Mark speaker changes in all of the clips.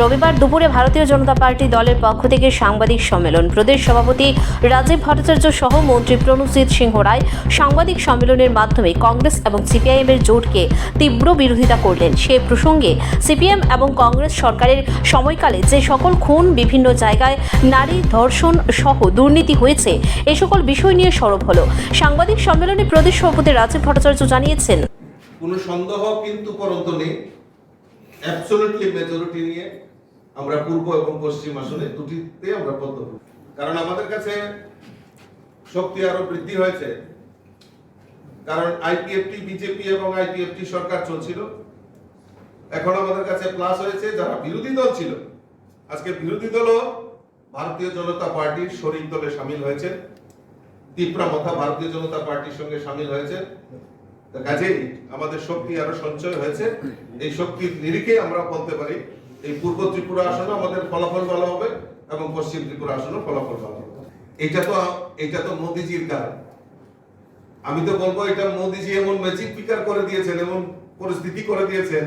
Speaker 1: রবিবার দুপুরে ভারতীয় জনতা পার্টি দলের পক্ষ থেকে সাংবাদিক সম্মেলন। প্রদেশ সভাপতি রাজীব ভট্টাচার্য সহ মন্ত্রী প্রণজিৎ সিংহ রায় সাংবাদিক সম্মেলনের মাধ্যমে কংগ্রেস এবং সিপিআইএম এর জোটকে তীব্র বিরোধিতা করলেন। সে প্রসঙ্গে সিপিএম এবং কংগ্রেস সরকারের সময়কালে যে সকল খুন বিভিন্ন জায়গায় নারী ধর্ষণ সহ দুর্নীতি হয়েছে, এ সকল বিষয় নিয়ে সরব হলো। সাংবাদিক সম্মেলনে প্রদেশ সভাপতি রাজীব ভট্টাচার্য জানিয়েছেন,
Speaker 2: কোনো সন্দেহ কিন্তু পরন্ত নেই। অ্যাবসলিউটলি মেজরিটি নিয়ে আমরা পূর্ব এবং পশ্চিম আসনে দুটিতে আমরা পদ্ম কারণ আমাদের কাছে শক্তি আরও বৃদ্ধি হয়েছে। কারণ আইপিএফটি বিজেপি এবং আইপিএফটি সরকার চলছিল। এখন আমাদের কাছে প্লাস হয়েছে, যারা বিরোধী দল ছিল। আজকে বিরোধী দলও ভারতীয় জনতা পার্টির শরিক দলে সামিল হয়েছে। তিপ্রা মথা ভারতীয় জনতা পার্টির সঙ্গে সামিল হয়েছে। কাজেই আমাদের শক্তি আরও সঞ্চয় হয়েছে। এই শক্তির নিরিখে আমরা বলতে পারি, এই পূর্ব ত্রিপুরা আসনে আমাদের ফলাফল ভালো হবে এবং পশ্চিম ত্রিপুরা আসনে ফলাফল ভালো হবে। এটা তো এটা তো মোদিজির কারণ আমি তো বলব, এটা মোদিজি এমন ম্যাজিক ফিকার করে দিয়েছেন, এমন পরিস্থিতি করে দিয়েছেন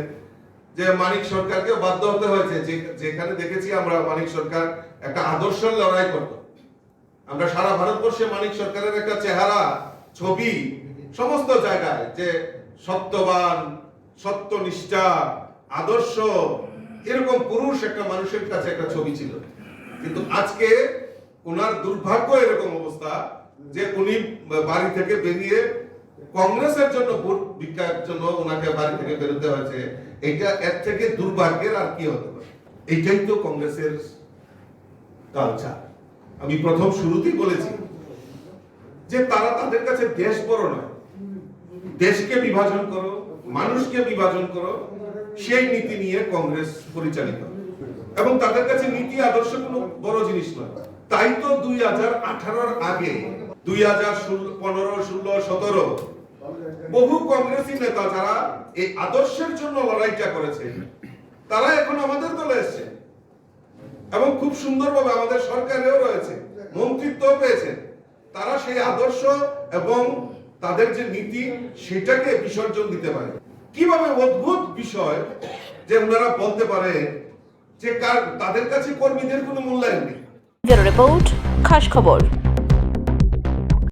Speaker 2: যে মানিক সরকারকে বাধ্য হতে হয়েছে। যেখানে দেখেছি আমরা মানিক সরকার একটা আদর্শ লড়াই করত। আমরা সারা ভারতবর্ষে মানিক সরকারের একটা চেহারা, ছবি সমস্ত জায়গায় যে সত্যবান, সত্যনিষ্ঠা, আদর্শ, এরকম পুরুষ একটা মানুষের কাছে একটা ছবি ছিল। কিন্তু আজকে ওনার দুর্ভাগ্য এরকম অবস্থা যে উনি বাড়ি থেকে বেরিয়ে কংগ্রেসের জন্য ভোট ভিক্ষার জন্য ওনাকে বাড়ি থেকে বেরোতে হয়েছে, এটা এর থেকে দুর্ভাগ্যের আর কি হতে পারে? এইটাই তো কংগ্রেসের কালচার আমি প্রথম শুরুতেই বলেছি যে তারা তাদের কাছে দেশ বড় নয়। দেশকে বিভাজন করো, মানুষকে বিভাজন করো, সেই নীতি নিয়ে কংগ্রেস পরিচালিত। এবং তাদের কাছে নীতি আদর্শ কোনো বড় জিনিস নয়। তাই তো দুই হাজার আঠারোর আগে, দুই হাজার পনেরো, ষোলো, সতেরো, বহু কংগ্রেসি নেতা যারা এই আদর্শের জন্য লড়াইটা করেছে, তারা এখন আমাদের দলে এসছে। এবং খুব সুন্দরভাবে আমাদের সরকারেও রয়েছে মন্ত্রিত্ব পেয়েছে। তারা সেই আদর্শ এবং তাদের যে নীতি, সেটাকে বিসর্জন দিতে পারে। কীভাবে অদ্ভুত বিষয় যে ওনারা বলতে পারে যে কার, তাদের কাছে কর্মীদের কোনো মূল্যায়ন নেই।
Speaker 1: রিপোর্ট, খাস খবর।